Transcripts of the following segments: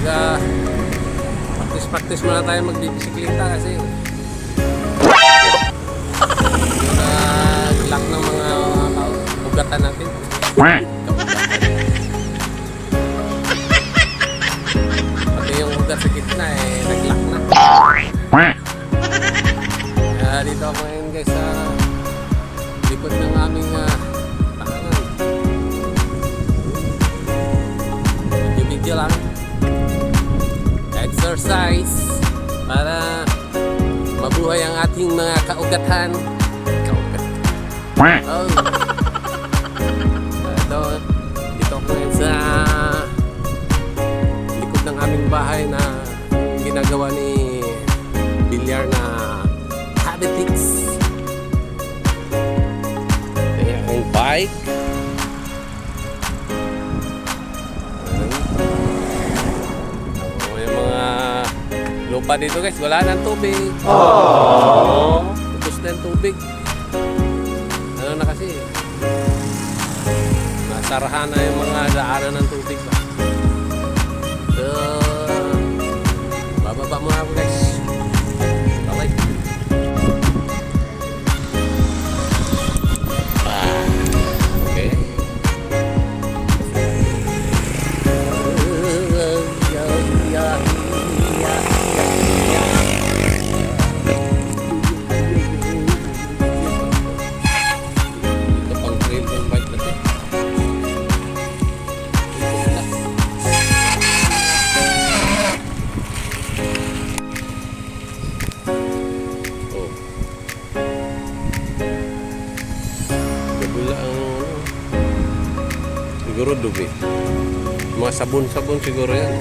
mag uh, practice muna tayo magbibisikleta kasi nag-lock ng mga ugatan natin. Pati yung ugat sa gitna eh, nag-lock na. Kaya dito ako ngayon guys sa likod ng aming uh, Exercise para mabuhay ang ating mga kaugatan. Kaugat. Oh. Ito, dito ako ngayon sa likod ng aming bahay na ginagawa ni Bilyar na Habitix. Kaya ang bike. Lupa dito guys, wala nang tubig. Oh. Tapos na yung tubig. Ano na kasi, nasarahan na yung mga daanan ng tubig ba. Siguro dumi. Mga sabon-sabon siguro yan.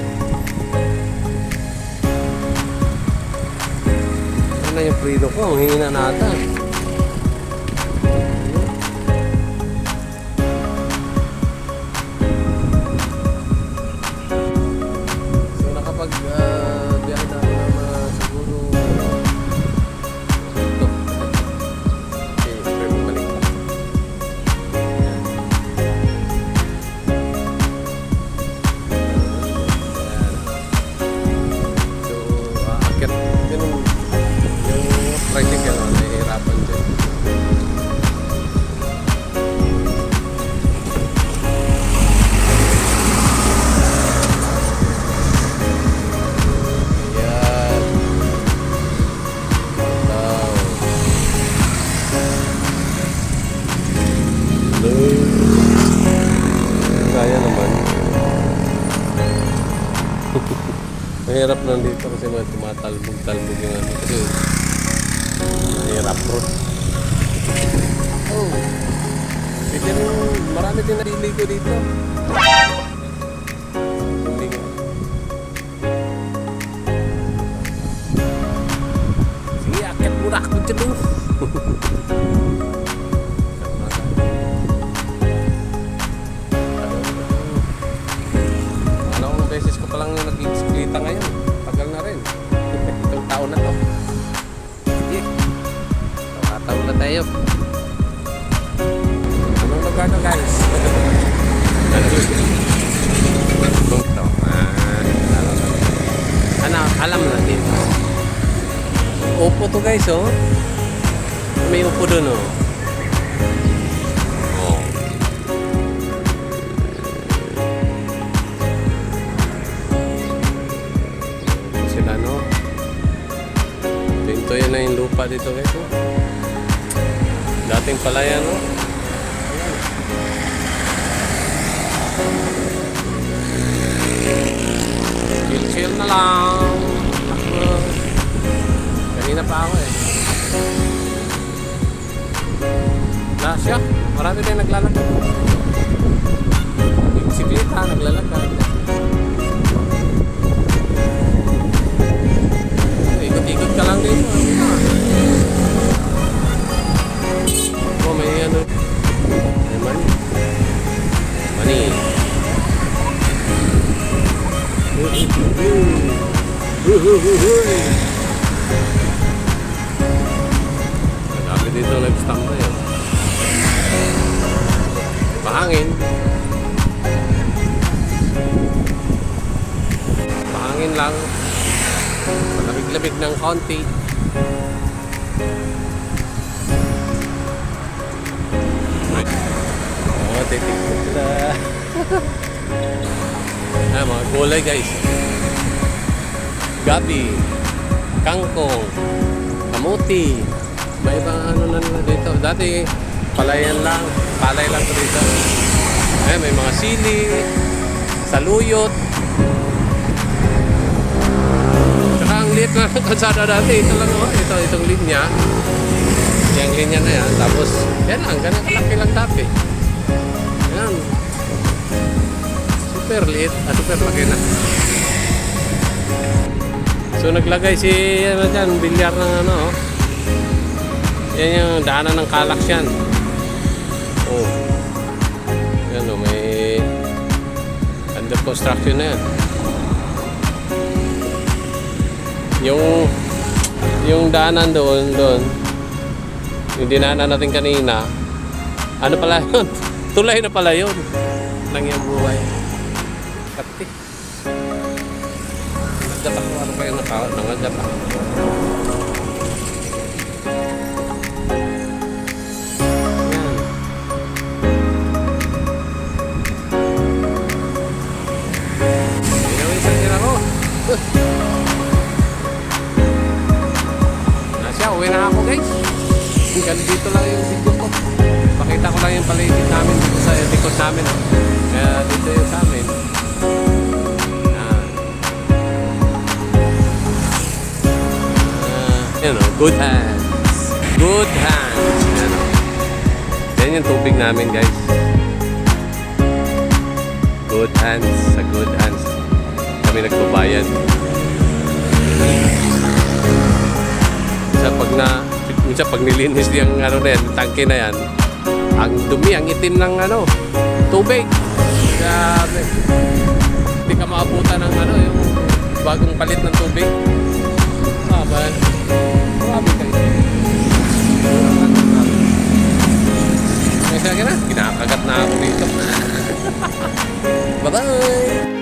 Ano yung prito ko? Ang hina nata. Kaya naman. Mahirap lang dito kasi mga tumatalbog-talbog yung ano kasi mahirap road. Oh. Kasi rin, marami din naliligo dito. Sige, akit muna ako dyan Tayo. Anong to guys? Ito. Ah. Ano, alam na din. Upo to guys oh. May upo dun oh. Oh. sila no pinto yan na yung lupa dito guys no? Dating palayan no? Chill chill na lang. Kanina pa ako eh. Na siya marami tayong naglalakad. Bisikleta naglalakad. Ikot-ikot ka lang dito. Oh, Money. Marami dito nag-standby. Oh. Mahangin. hangin lang. Malamig-lamig ng konti. ah, mga gulay guys. Gabi, kangkong, kamuti. May ibang ano na nila dito. Dati, palayan lang. Palay lang ko dito. Eh, may mga sili, saluyot. Saka ang liit na kalsada dati. Ito lang oh. Ito, itong linya. Yung linya na yan. Tapos, yan lang. Ganun kalaki lang dati. Yan. Super liit. Ah, super laki na. So naglagay si ano dyan, bilyar ng ano oh. Yan yung daanan ng Kalax yan. Oh. Yan oh, may under construction na yan. Yung yung daanan doon, doon. Yung dinaanan natin kanina. Ano pala yun? Tulay na pala yun. Lang yung buhay. Kati. Nagdapak ko ano kayo naka, nangadyapak. Yan. Pinawisan din ako. Nasya, uwi na ako guys. Hanggang dito lang yung video ko. Pakita ko lang yung paligid namin dito sa likod namin. Oh. Kaya dito yung sa amin. Ah, yan o, good hands. Good hands. Yan o. Yan yung tubig namin guys. Good hands. Sa good hands. Kami nagbabayad. Sa pag na minsan pag nilinis yung ano na yan, tangke na yan, ang dumi, ang itim ng ano, tubig. Grabe. Hindi ka maabutan ng ano, yung bagong palit ng tubig. Mabal. Grabe kayo. Na. Kinakagat na ako dito. Bye-bye!